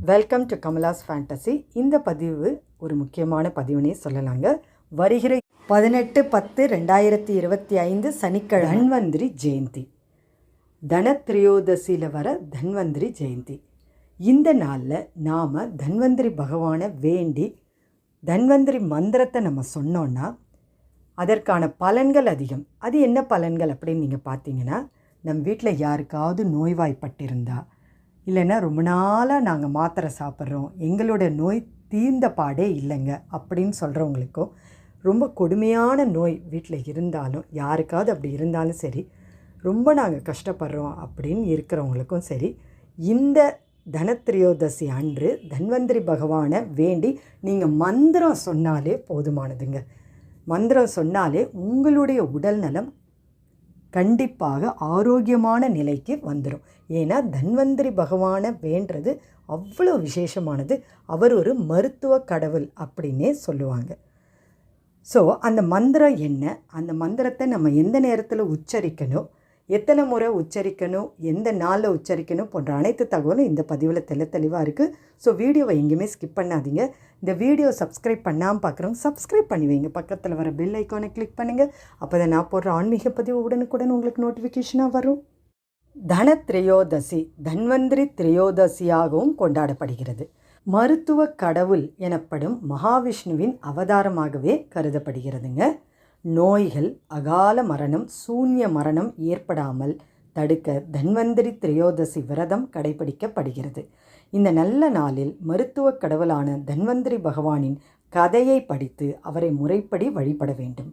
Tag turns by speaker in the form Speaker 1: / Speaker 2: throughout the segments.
Speaker 1: Welcome to Kamala's fantasy இந்த பதிவு ஒரு முக்கியமான பதிவுனே சொல்லலாங்க. வருகிற பதினெட்டு பத்து ரெண்டாயிரத்தி இருபத்தி ஐந்து சனிக்கிழமை தன்வந்திரி ஜெயந்தி. தனத்ரியோதசியில் வர தன்வந்திரி ஜெயந்தி. இந்த நாளில் நாம் தன்வந்திரி பகவானை வேண்டி தன்வந்திரி மந்திரத்தை நம்ம சொன்னோன்னா அதற்கான பலன்கள் அதிகம். அது என்ன பலன்கள் அப்படின்னு நீங்கள் பார்த்தீங்கன்னா நம் வீட்டில் யாருக்காவது நோய்வாய்ப்பட்டிருந்தா இல்லைன்னா ரொம்ப நாளாக நாங்கள் மாத்திரை சாப்பிட்றோம் எங்களோட நோய் தீர்ந்த பாடே இல்லைங்க அப்படின்னு சொல்கிறவங்களுக்கும் ரொம்ப கொடுமையான நோய் வீட்டில் இருந்தாலும் யாருக்காவது அப்படி இருந்தாலும் சரி ரொம்ப நாங்கள் கஷ்டப்படுறோம் அப்படின்னு இருக்கிறவங்களுக்கும் சரி இந்த தனத்ரியோதசி அன்று தன்வந்திரி பகவானை வேண்டி நீங்கள் மந்திரம் சொன்னாலே போதுமானதுங்க. மந்திரம் சொன்னாலே உங்களுடைய உடல் நலம் கண்டிப்பாக ஆரோக்கியமான நிலைக்கு வந்துடும் ஏன்னா தன்வந்திரி பகவானை வேண்டது அவ்வளோ விசேஷமானது. அவர் ஒரு மருத்துவ கடவுள் அப்படின்னே சொல்லுவாங்க. ஸோ அந்த மந்திரம் என்ன? அந்த மந்திரத்தை நம்ம எந்த நேரத்தில் உச்சரிக்கணும்? எத்தனை முறை உச்சரிக்கணும் எந்த நாளில் உச்சரிக்கணும் போன்ற அனைத்து தகவலும் இந்த பதிவில் தெளி தெளிவாக இருக்குது ஸோ வீடியோவை எங்கேயுமே ஸ்கிப் பண்ணாதீங்க. இந்த வீடியோ சப்ஸ்கிரைப் பண்ணாமல் பார்க்குறவங்க சப்ஸ்கிரைப் பண்ணி வைங்க. பக்கத்தில் வர பெல் ஐக்கானை கிளிக் பண்ணுங்கள் அப்போ தான் நான் போடுற ஆன்மீக பதிவு உடனுக்குடன் உங்களுக்கு நோட்டிஃபிகேஷனாக வரும். தன திரையோதசி தன்வந்திரி திரையோதசியாகவும் கொண்டாடப்படுகிறது. மருத்துவ கடவுள் எனப்படும் மகாவிஷ்ணுவின் அவதாரமாகவே கருதப்படுகிறதுங்க. நோய்கள் அகால மரணம் சூன்ய மரணம் ஏற்படாமல் தடுக்க தன்வந்திரி திரையோதசி விரதம் கடைபிடிக்கப்படுகிறது இந்த நல்ல நாளில் மருத்துவ கடவுளான தன்வந்திரி பகவானின் கதையை படித்து அவரை முறைப்படி வழிபட வேண்டும்.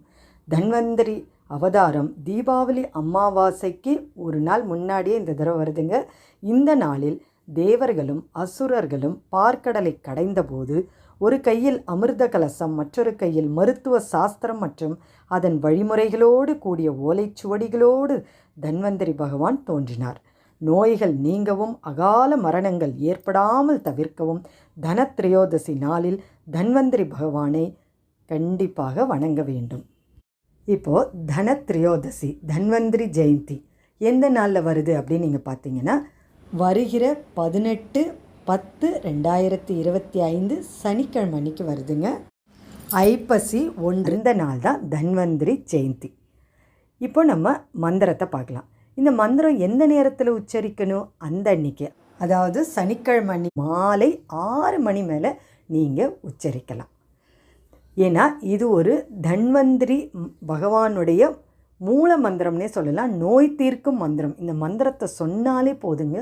Speaker 1: தன்வந்திரி அவதாரம் தீபாவளி அமாவாசைக்கு ஒரு நாள் முன்னாடியே இந்த தடவை வருதுங்க. இந்த நாளில் தேவர்களும் அசுரர்களும் பார்க்கடலை கடைந்தபோது ஒரு கையில் அமிர்த கலசம் மற்றொரு கையில் மருத்துவ சாஸ்திரம் மற்றும் அதன் வழிமுறைகளோடு கூடிய ஓலைச்சுவடிகளோடு தன்வந்திரி பகவான் தோன்றினார். நோய்கள் நீங்கவும் அகால மரணங்கள் ஏற்படாமல் தவிர்க்கவும் தனத்ரயோதசி நாளில் தன்வந்திரி பகவானை கண்டிப்பாக வணங்க வேண்டும். இப்போது தனத்ரயோதசி தன்வந்திரி ஜெயந்தி எந்த நாளில் வருது அப்படின்னு நீங்கள் பார்த்தீங்கன்னா வருகிற பதினெட்டு பத்து ரெண்டாயிரத்தி இருபத்தி ஐந்து சனிக்கிழமை அன்னைக்கு வருதுங்க. ஐப்பசி ஒன்று இந்த நாள் தான் தன்வந்திரி ஜெயந்தி. இப்போ நம்ம மந்திரத்தை பார்க்கலாம். இந்த மந்திரம் எந்த நேரத்தில் உச்சரிக்கணும்? அந்த அன்னைக்கு. அதாவது சனிக்கிழமை அன்னி மாலை ஆறு மணி மேலே நீங்கள் உச்சரிக்கலாம். ஏன்னா இது ஒரு தன்வந்திரி பகவானுடைய மூல மந்திரம்னே சொல்லலாம். நோய் தீர்க்கும் மந்திரம். இந்த மந்திரத்தை சொன்னாலே போதுங்க.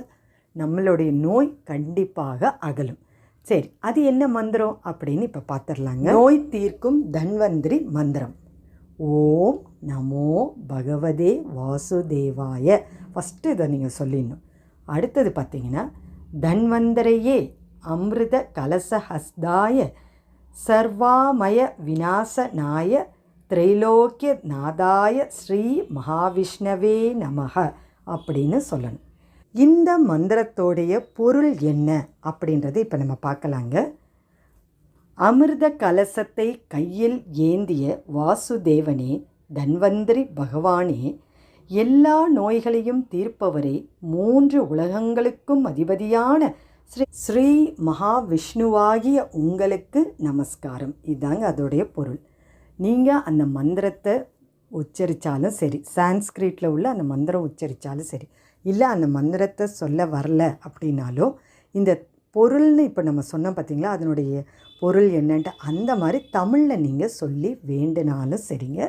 Speaker 1: நம்மளுடைய நோய் கண்டிப்பாக அகலும். சரி அது என்ன மந்திரம் அப்படின்னு இப்போ பார்த்துடலாங்க நோய் தீர்க்கும் தன்வந்திரி மந்திரம். ஓம் நமோ பகவதே வாசுதேவாய. ஃபஸ்ட்டு இதை நீங்கள் சொல்லிடணும். அடுத்தது பார்த்தீங்கன்னா தன்வந்தரையே அமிர்த கலசஹஸ்தாய சர்வாமய விநாசநாய திரைலோக்கிய நாதாய ஸ்ரீ மகாவிஷ்ணவே நமக அப்படின்னு சொல்லணும். இந்த மந்திரத்தோடைய பொருள் என்ன அப்படின்றத இப்போ நம்ம பார்க்கலாங்க. அமிர்த கலசத்தை கையில் ஏந்திய வாசுதேவனே தன்வந்திரி பகவானே எல்லா நோய்களையும் தீர்ப்பவரே மூன்று உலகங்களுக்கும் அதிபதியான ஸ்ரீ ஸ்ரீ மகாவிஷ்ணுவாகிய உங்களுக்கு நமஸ்காரம். இதுதாங்க அதோடைய பொருள். நீங்கள் அந்த மந்திரத்தை உச்சரித்தாலும் சரி சான்ஸ்கிரிட்டில் உள்ள அந்த மந்திரம் உச்சரித்தாலும் சரி இல்லை அந்த மந்திரத்தை சொல்ல வரல அப்படின்னாலும் இந்த பொருள்னு இப்போ நம்ம சொன்னோம் பார்த்தீங்களா அதனுடைய பொருள் என்னன்ட்டு அந்த மாதிரி தமிழில் நீங்கள் சொல்லி வேண்டுனாலும் சரிங்க.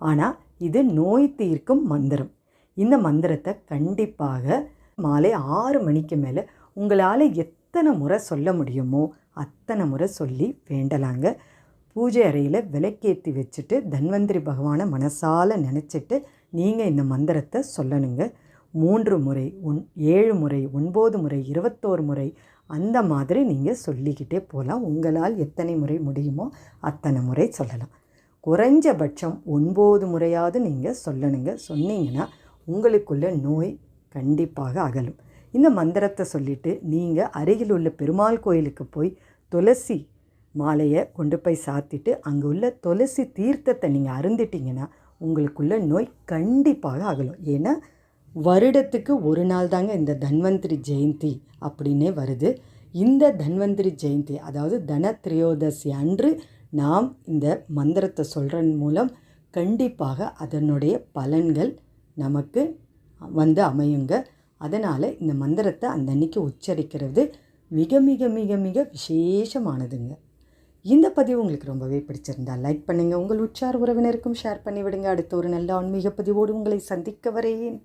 Speaker 1: ஆனால் இது நோய் தீர்க்கும் மந்திரம். இந்த மந்திரத்தை கண்டிப்பாக மாலை ஆறு மணிக்கு மேலே உங்களால் எத்தனை முறை சொல்ல முடியுமோ அத்தனை முறை சொல்லி வேண்டலாங்க. பூஜை அறையில் விளக்கேற்றி வச்சுட்டு தன்வந்திரி பகவானை மனசால் நினச்சிட்டு நீங்கள் இந்த மந்திரத்தை சொல்லணுங்க. மூன்று முறை ஒன் ஏழு முறை ஒன்பது முறை இருபத்தோரு முறை அந்த மாதிரி நீங்கள் சொல்லிக்கிட்டே போகலாம் உங்களால் எத்தனை முறை முடியுமோ அத்தனை முறை சொல்லலாம். குறைஞ்சபட்சம் ஒன்பது முறையாவது நீங்கள் சொல்லணுங்க. சொன்னீங்கன்னா உங்களுக்குள்ள நோய் கண்டிப்பாக அகலும். இந்த மந்திரத்தை சொல்லிவிட்டு நீங்கள் அருகில் உள்ள பெருமாள் கோயிலுக்கு போய் துளசி மாலையை கொண்டு போய் சாத்திட்டு அங்கே உள்ள துளசி தீர்த்தத்தை நீங்கள் அருந்திட்டிங்கன்னா உங்களுக்குள்ள நோய் கண்டிப்பாக அகலும். ஏன்னா வருடத்துக்கு ஒரு நாள் தாங்க இந்த தன்வந்திரி ஜெயந்தி அப்படின்னே வருது. இந்த தன்வந்திரி ஜெயந்தி அதாவது தன திரையோதசி அன்று நாம் இந்த மந்திரத்தை சொல்கிறன் மூலம் கண்டிப்பாக அதனுடைய பலன்கள் நமக்கு வந்து அமையுங்க. அதனால் இந்த மந்திரத்தை அந்த அன்னைக்கு உச்சரிக்கிறது மிக மிக மிக மிக விசேஷமானதுங்க. இந்த பதிவு உங்களுக்கு ரொம்பவே பிடிச்சிருந்தா லைக் பண்ணுங்கள் உங்கள் உற்சார் உறவினருக்கும் ஷேர் பண்ணிவிடுங்க. அடுத்த ஒரு நல்ல ஆன்மீக பதிவோடு உங்களை சந்திக்க வரேன்.